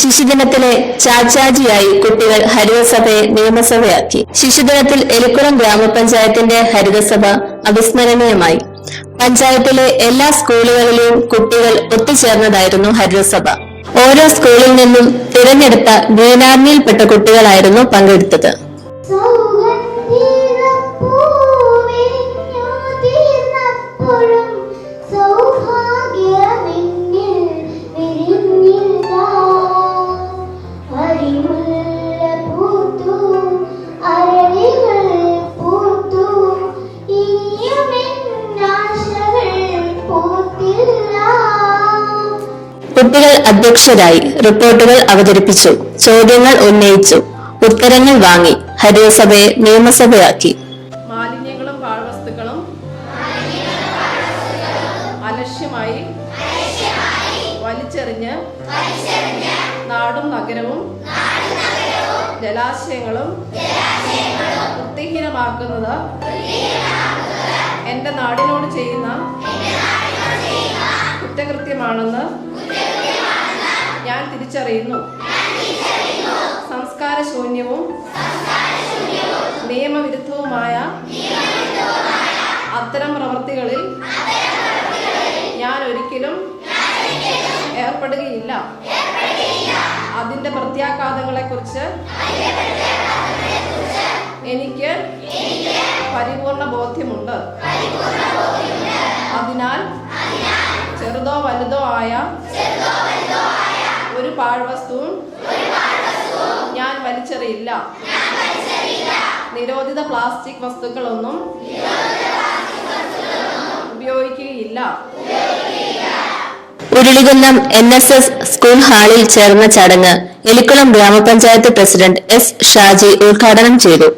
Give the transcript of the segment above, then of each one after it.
ശിശുദിനത്തിലെ ചാച്ചാജിയായി കുട്ടികൾ ഹരിതസഭയെ നിയമസഭയാക്കി. ശിശുദിനത്തിൽ എലിക്കുളം ഗ്രാമപഞ്ചായത്തിന്റെ ഹരിതസഭ അവിസ്മരണീയമായി. പഞ്ചായത്തിലെ എല്ലാ സ്കൂളുകളിലെയും കുട്ടികൾ ഒത്തുചേർന്നതായിരുന്നു ഹരിതസഭ. ഓരോ സ്കൂളിൽ നിന്നും തിരഞ്ഞെടുത്ത ഗ്രീനാർമിയിൽപ്പെട്ട കുട്ടികളായിരുന്നു പങ്കെടുത്തത്. കുട്ടികൾ അധ്യക്ഷരായി റിപ്പോർട്ടുകൾ അവതരിപ്പിച്ചു. ചോദ്യങ്ങൾ ഉന്നയിച്ചു. ഉത്തരങ്ങൾ വാങ്ങി. ഹരിതസഭയെ നിയമസഭയാക്കി. മാലിന്യങ്ങളും പാഴ്വസ്തുക്കളും അലക്ഷ്യമായി വലിച്ചെറിഞ്ഞ് നാടും നഗരവും ജലാശയങ്ങളും വൃത്തിഹീനമാക്കുന്നത് എന്റെ നാടിനോട് ചെയ്യുന്ന കുറ്റകൃത്യമാണെന്ന് ഞാൻ തിരിച്ചറിയുന്നു. സംസ്കാരശൂന്യവും നിയമവിരുദ്ധവുമായ അത്തരം പ്രവൃത്തികളിൽ ഞാൻ ഒരിക്കലും ഏർപ്പെടുകയില്ല. അതിന്റെ പ്രത്യാഘാതങ്ങളെക്കുറിച്ച് എനിക്ക് പരിപൂർണ ബോധ്യമുണ്ട്. അതിനാൽ ചെറുതോ വലുതോ ആയ പാഴ്വസ്തുവും ഞാൻ വലിച്ചെറിയില്ല. നിരോധിത പ്ലാസ്റ്റിക് വസ്തുക്കളൊന്നും ഉപയോഗിക്കുകയില്ല. Urulikunnam N S S school ഹാളിൽ ചേർന്ന ചടങ്ങ് എലിക്കുളം ഗ്രാമപഞ്ചായത്ത് പ്രസിഡന്റ് എസ് ഷാജി ഉദ്ഘാടനം ചെയ്തു.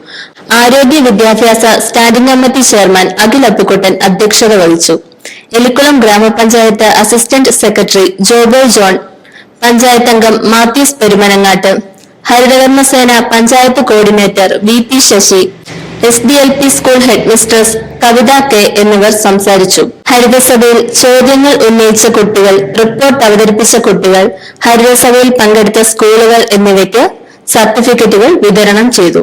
ആരോഗ്യ വിദ്യാഭ്യാസ standing committee chairman Akhil Appukuttan അധ്യക്ഷത വഹിച്ചു. എലിക്കുളം ഗ്രാമപഞ്ചായത്ത് assistant secretary Jobo John panchayat അംഗം മാത്യൂസ് പെരുമനങ്ങാട്ട് ഹരിതകർമ്മസേന panchayat coordinator V P Sasi S D L P school headmistress Kavitha K എന്നിവർ സംസാരിച്ചു. ഹരിതസഭയിൽ ചോദ്യങ്ങൾ ഉന്നയിച്ച കുട്ടികൾ റിപ്പോർട്ട് അവതരിപ്പിച്ച കുട്ടികൾ ഹരിതസഭയിൽ പങ്കെടുത്ത സ്കൂളുകൾ എന്നിവയ്ക്ക് സർട്ടിഫിക്കറ്റുകൾ വിതരണം ചെയ്തു.